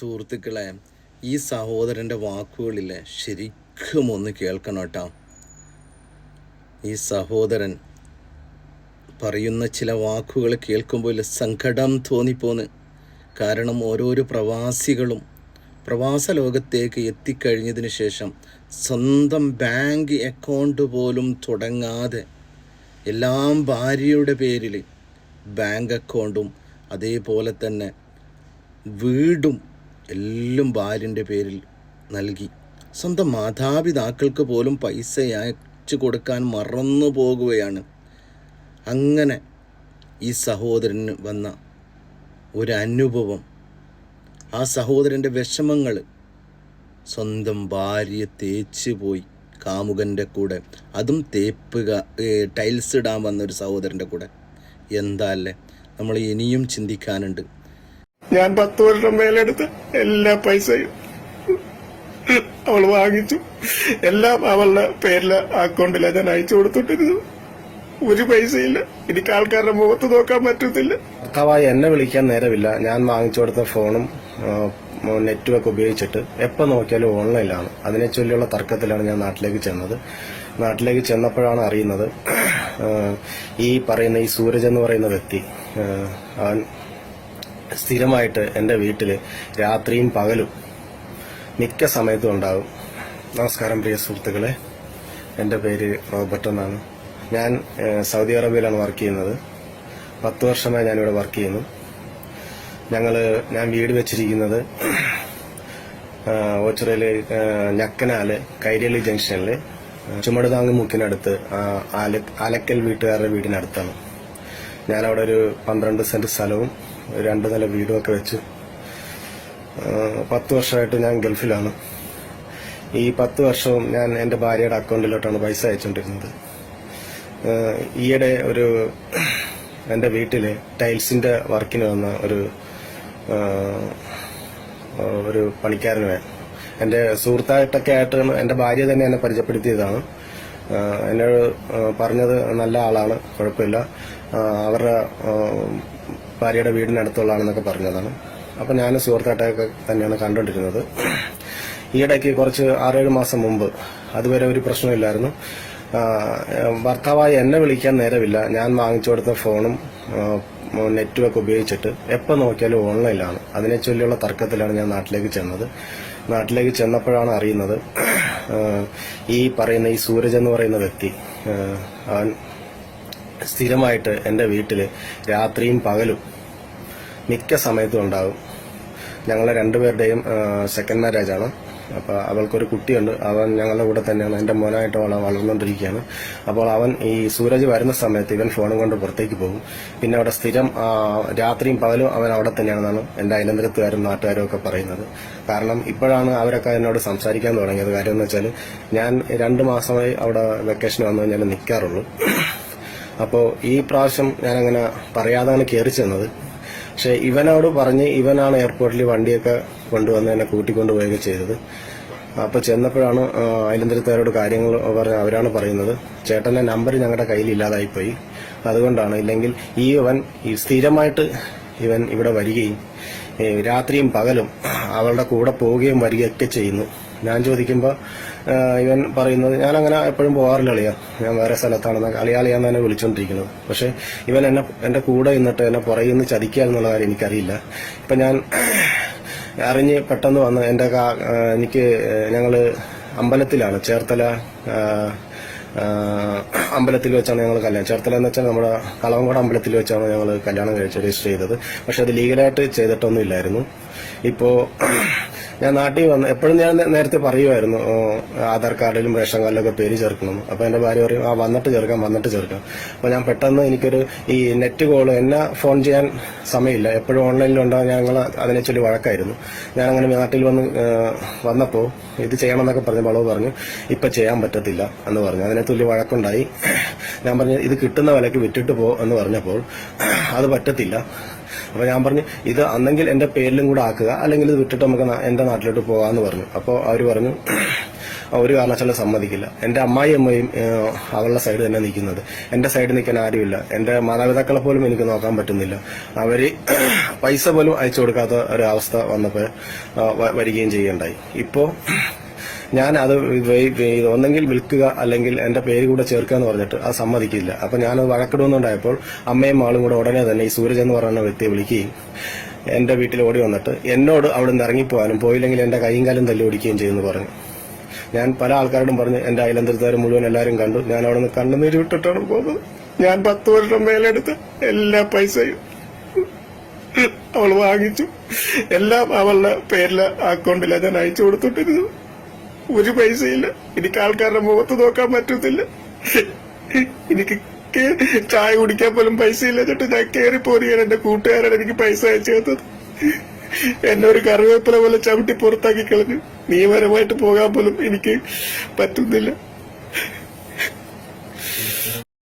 സുഹൃത്തുക്കളെ ഈ സഹോദരന്റെ വാക്കുകളിൽ ശരിക്കും ഒന്ന് കേൾക്കണം കേട്ടോ. ഈ സഹോദരൻ പറയുന്ന ചില വാക്കുകൾ കേൾക്കുമ്പോൾ സങ്കടം തോന്നിപ്പോന്ന്. കാരണം ഓരോരോ പ്രവാസികളും പ്രവാസ ലോകത്തേക്ക് എത്തിക്കഴിഞ്ഞതിന് ശേഷം സ്വന്തം ബാങ്ക് അക്കൗണ്ട് പോലും തുടങ്ങാതെ എല്ലാം ഭാര്യയുടെ പേരിൽ ബാങ്ക് അക്കൗണ്ടും അതേപോലെ തന്നെ വീടും എല്ലാം ഭാര്യന്റെ പേരിൽ നൽകി. സ്വന്തം മാതാപിതാക്കൾക്ക് പോലും പൈസ അയച്ചു കൊടുക്കാൻ മറന്നു പോകുകയാണ്. അങ്ങനെ ഈ സഹോദരന് വന്ന ഒരു അനുഭവം. ആ സഹോദരന്റെ വിഷമങ്ങൾ സ്വന്തം ഭാര്യയെ തേച്ച് പോയി കാമുകന്റെ കൂടെ. അതും തേപ്പുക ടൈൽസ് ഇടാൻ വന്ന ഒരു സഹോദരന്റെ കൂടെ. എന്താ അല്ലേ? നമ്മൾ ഇനിയും ചിന്തിക്കാനുണ്ട്. ഞാൻ പത്ത് വർഷം മേലെടുത്ത് എല്ലാ പൈസയും അവൾ വാങ്ങിച്ചു. എല്ലാം അവളുടെ പേരിലെ അക്കൗണ്ടിലാണ് ഞാൻ അയച്ചു കൊടുത്തിട്ടിരുന്നത് ഒരു പൈസയില്ല. എനിക്ക് ആൾക്കാരുടെ മുഖത്ത് നോക്കാൻ പറ്റത്തില്ല. ഭർത്താവായി എന്നെ വിളിക്കാൻ നേരമില്ല. ഞാൻ വാങ്ങിച്ചു കൊടുത്ത ഫോണും നെറ്റ്വർക്ക് ഉപയോഗിച്ചിട്ട് എപ്പോൾ നോക്കിയാലും ഓൺലൈനിലാണ്. അതിനെ ചൊല്ലിയുള്ള തർക്കത്തിലാണ് ഞാൻ നാട്ടിലേക്ക് ചെന്നത്. നാട്ടിലേക്ക് ചെന്നപ്പോഴാണ് അറിയുന്നത് ഈ പറയുന്ന ഈ സൂരജ് എന്ന് പറയുന്ന വ്യക്തി സ്ഥിരമായിട്ട് എന്റെ വീട്ടിൽ രാത്രിയും പകലും മിക്ക സമയത്തും ഉണ്ടാകും. നമസ്കാരം പ്രിയ സുഹൃത്തുക്കളെ. എന്റെ പേര് റോബർട്ട് എന്നാണ്. ഞാൻ സൗദി അറേബ്യയിലാണ് വർക്ക് ചെയ്യുന്നത്. പത്ത് വർഷമായി ഞാനിവിടെ വർക്ക് ചെയ്യുന്നു. ഞങ്ങൾ ഞാൻ വീട് വെച്ചിരിക്കുന്നത് ഓച്ചിറയിൽ ഞക്കനാല് കൈരളി ജംഗ്ഷനിൽ ചുമടുതാങ്ങ് മുക്കിനടുത്ത് ആലക്കൽ വീട്ടുകാരുടെ വീടിനടുത്താണ്. ഞാനവിടെ ഒരു പന്ത്രണ്ട് സെന്റ് സ്ഥലവും രണ്ട് നില വീടും ഒക്കെ വെച്ച് പത്ത് വർഷമായിട്ട് ഞാൻ ഗൾഫിലാണ്. ഈ പത്ത് വർഷവും ഞാൻ എന്റെ ഭാര്യയുടെ അക്കൗണ്ടിലോട്ടാണ് പൈസ അയച്ചുകൊണ്ടിരുന്നത് ഈയിടെ ഒരു എന്റെ വീട്ടിൽ ടൈൽസിന്റെ വർക്കിന് വന്ന ഒരു ഒരു പണിക്കാരന് എന്റെ സുഹൃത്തായിട്ടൊക്കെ ആയിട്ട് എന്റെ ഭാര്യ തന്നെ എന്നെ പരിചയപ്പെടുത്തിയതാണ്. എന്നോട് പറഞ്ഞത് നല്ല ആളാണ് കുഴപ്പമില്ല. അവരുടെ ഭാര്യയുടെ വീടിനടുത്തുള്ളതാണെന്നൊക്കെ പറഞ്ഞതാണ്. അപ്പം ഞാൻ സുഹൃത്തായിട്ടൊക്കെ തന്നെയാണ് കണ്ടുകൊണ്ടിരുന്നത്. ഈയിടയ്ക്ക് കുറച്ച് ആറേഴ് മാസം മുമ്പ് അതുവരെ ഒരു പ്രശ്നമില്ലായിരുന്നു. ഭർത്താവായി എന്നെ വിളിക്കാൻ നേരമില്ല. ഞാൻ വാങ്ങിച്ചു കൊടുത്ത ഫോണും നെറ്റ്വർക്ക് ഉപയോഗിച്ചിട്ട് എപ്പോൾ നോക്കിയാലും ഓൺലൈനിലാണ്. അതിനെ ചൊല്ലിയുള്ള തർക്കത്തിലാണ് ഞാൻ നാട്ടിലേക്ക് ചെന്നത്. നാട്ടിലേക്ക് ചെന്നപ്പോഴാണ് അറിയുന്നത് ഈ പറയുന്ന ഈ സൂരജ് എന്ന് പറയുന്ന വ്യക്തി സ്ഥിരമായിട്ട് എന്റെ വീട്ടിൽ രാത്രിയും പകലും മിക്ക സമയത്തും ഉണ്ടാകും. ഞങ്ങളെ രണ്ടുപേരുടെയും സെക്കൻഡ് മാരേജ് ആണ്. അപ്പോൾ അവൾക്കൊരു കുട്ടിയുണ്ട്. അവൻ ഞങ്ങളുടെ കൂടെ തന്നെയാണ്. എന്റെ മോനായിട്ട് അവൾ വളർന്നുകൊണ്ടിരിക്കുകയാണ്. അപ്പോൾ അവൻ ഈ സൂരജ് വരുന്ന സമയത്ത് ഇവൻ ഫോണും കൊണ്ട് പുറത്തേക്ക് പോകും. പിന്നെ അവിടെ സ്ഥിരം രാത്രിയും പകലും അവൻ അവിടെ തന്നെയാണെന്നാണ് എന്റെ അയലന്തരത്തുകാരും നാട്ടുകാരും ഒക്കെ പറയുന്നത്. കാരണം ഇപ്പോഴാണ് അവരൊക്കെ എന്നോട് സംസാരിക്കാൻ തുടങ്ങിയത്. കാര്യം എന്ന് വെച്ചാൽ ഞാൻ രണ്ട് മാസമായി അവിടെ വെക്കേഷൻ വന്നു ഞാൻ നിൽക്കാറുള്ളൂ അപ്പോൾ ഈ പ്രാവശ്യം പറയാതെ അങ്ങനെ കയറി ചെന്നത്. പക്ഷേ ഇവനോട് പറഞ്ഞ് ഇവനാണ് എയർപോർട്ടിൽ വണ്ടിയൊക്കെ കൊണ്ടുവന്ന് എന്നെ കൂട്ടിക്കൊണ്ടുപോവുകയൊക്കെ ചെയ്തത്. അപ്പോൾ ചെന്നപ്പോഴാണ് അയലന്തരത്തുകാരോട് കാര്യങ്ങൾ പറഞ്ഞ അവരാണ് പറയുന്നത്. ചേട്ടന്റെ നമ്പർ ഞങ്ങളുടെ കയ്യിൽ ഇല്ലാതായിപ്പോയി അതുകൊണ്ടാണ് ഇല്ലെങ്കിൽ ഈ ഇവൻ ഈ സ്ഥിരമായിട്ട് ഇവൻ ഇവിടെ വരികയും രാത്രിയും പകലും അവളുടെ കൂടെ പോവുകയും വരികയൊക്കെ ചെയ്യുന്നു. ഞാൻ ചോദിക്കുമ്പോൾ ഇവൻ പറയുന്നത് ഞാൻ അങ്ങനെ എപ്പോഴും പോകാറില്ല അളിയ. ഞാൻ വേറെ സ്ഥലത്താണെന്ന് അളിയാളിയാന്ന് തന്നെ വിളിച്ചോണ്ടിരിക്കുന്നത് പക്ഷേ ഇവൻ എന്നെ എന്റെ കൂടെ നിന്നിട്ട് എന്നെ പുറകിൽ നിന്ന് ചതിക്കുക എന്നുള്ള കാര്യം എനിക്കറിയില്ല. ഇപ്പൊ ഞാൻ അറിഞ്ഞ് പെട്ടെന്ന് വന്ന് എന്റെ എനിക്ക് ഞങ്ങൾ അമ്പലത്തിലാണ്. ചേർത്തല അമ്പലത്തിൽ വെച്ചാണ് ഞങ്ങൾ കല്യാണം. ചേർത്തല എന്ന് വെച്ചാൽ നമ്മുടെ കളവങ്കോട് അമ്പലത്തിൽ വെച്ചാണ് ഞങ്ങൾ കല്യാണം കഴിച്ച് രജിസ്റ്റർ ചെയ്തത്. പക്ഷെ അത് ലീഗലായിട്ട് ചെയ്തിട്ടൊന്നും ഇല്ലായിരുന്നു. ഇപ്പോ ഞാൻ നാട്ടിൽ വന്ന് എപ്പോഴും ഞാൻ നേരത്തെ പറയുമായിരുന്നു ആധാർ കാർഡിലും റേഷൻ കാർഡിലൊക്കെ പേര് ചേർക്കണം. അപ്പോൾ എന്റെ ഭാര്യ പറയും ആ വന്നിട്ട് ചേർക്കാം വന്നിട്ട് ചേർക്കാം. അപ്പോൾ ഞാൻ പെട്ടെന്ന് എനിക്കൊരു ഈ നെറ്റ് കോൾ എന്നെ ഫോൺ ചെയ്യാൻ സമയമില്ല. എപ്പോഴും ഓൺലൈനിലുണ്ടാകും ഞങ്ങൾ അതിനെ ചൊല്ലി വഴക്കായിരുന്നു. ഞാൻ അങ്ങനെ നാട്ടിൽ വന്ന് വന്നപ്പോൾ വന്നപ്പോ ഇത് ചെയ്യണമെന്നൊക്കെ പറഞ്ഞ് വളവ് പറഞ്ഞു ഇപ്പം ചെയ്യാൻ പറ്റത്തില്ല എന്ന് പറഞ്ഞു. അതിനെ തുല്യ വഴക്കുണ്ടായി. ഞാൻ പറഞ്ഞു ഇത് കിട്ടുന്ന വിലക്ക് വിറ്റിട്ട് പോ എന്ന് പറഞ്ഞപ്പോൾ അത് പറ്റത്തില്ല. അപ്പൊ ഞാൻ പറഞ്ഞു ഇത് അന്നെങ്കിൽ എന്റെ പേരിലും കൂടെ ആക്കുക അല്ലെങ്കിൽ ഇത് വിട്ടിട്ട് നമുക്ക് എന്റെ നാട്ടിലോട്ട് പോകാന്ന് പറഞ്ഞു. അപ്പോൾ അവർ പറഞ്ഞു ഒരു കാരണവശാലും സമ്മതിക്കില്ല. എന്റെ അമ്മായി അമ്മയും അവളുടെ സൈഡ് തന്നെ നിൽക്കുന്നത്. എന്റെ സൈഡിൽ നിൽക്കാൻ ആരുമില്ല. എന്റെ മാതാപിതാക്കളെ പോലും എനിക്ക് നോക്കാൻ പറ്റുന്നില്ല. അവർ പൈസ പോലും അയച്ചു കൊടുക്കാത്ത ഒരവസ്ഥ വന്നപ്പോൾ വരികയും ചെയ്യുകയുണ്ടായി ഇപ്പോ ഞാൻ അത് ഒന്നെങ്കിൽ വിൽക്കുക അല്ലെങ്കിൽ എന്റെ പേര് കൂടെ ചേർക്കുക എന്ന് പറഞ്ഞിട്ട് അത് സമ്മതിക്കില്ല. അപ്പൊ ഞാനത് വഴക്കിടുന്നുണ്ടായപ്പോൾ അമ്മയും ആളും കൂടെ ഉടനെ തന്നെ ഈ സൂരജ് എന്ന് പറയുന്ന വ്യക്തിയെ വിളിക്കുകയും എന്റെ വീട്ടിൽ ഓടി വന്നിട്ട് എന്നോട് അവിടെ നിന്ന് ഇറങ്ങിപ്പോവാനും പോയില്ലെങ്കിൽ എന്റെ കൈയും കാലും തല്ലി ഓടിക്കുകയും ചെയ്യുമെന്ന് പറഞ്ഞു. ഞാൻ പല ആൾക്കാരോടും പറഞ്ഞു എന്റെ അയലന്തരത്തുകാർ മുഴുവൻ എല്ലാവരും കണ്ടു. ഞാൻ അവിടെ നിന്ന് കണ്ണുനീര് വിട്ടിട്ടാണ് പോകുന്നത്. ഞാൻ പത്ത് വർഷം മേലെടുത്ത് എല്ലാ പൈസയും അവൾ വാങ്ങിച്ചു. എല്ലാം അവളുടെ പേരിലെ അക്കൗണ്ടിലാണ് ഞാൻ അയച്ചു കൊടുത്തിട്ടിരുന്നത്. ഒരു പൈസയില്ല. എനിക്ക് ആൾക്കാരുടെ മുഖത്ത് നോക്കാൻ പറ്റത്തില്ല. എനിക്ക് ചായ കുടിക്കാൻ പോലും പൈസയില്ല. എന്നിട്ട് ഞാൻ കയറി പോരുകയാണ് എന്റെ കൂട്ടുകാരാണ് എനിക്ക് പൈസ അയച്ചു തന്നത്. എന്നെ ഒരു കറിവേപ്പില പോലെ ചവിട്ടി പുറത്താക്കി കളഞ്ഞു. നിയമപരമായിട്ട് പോകാൻ പോലും എനിക്ക് പറ്റുന്നില്ല.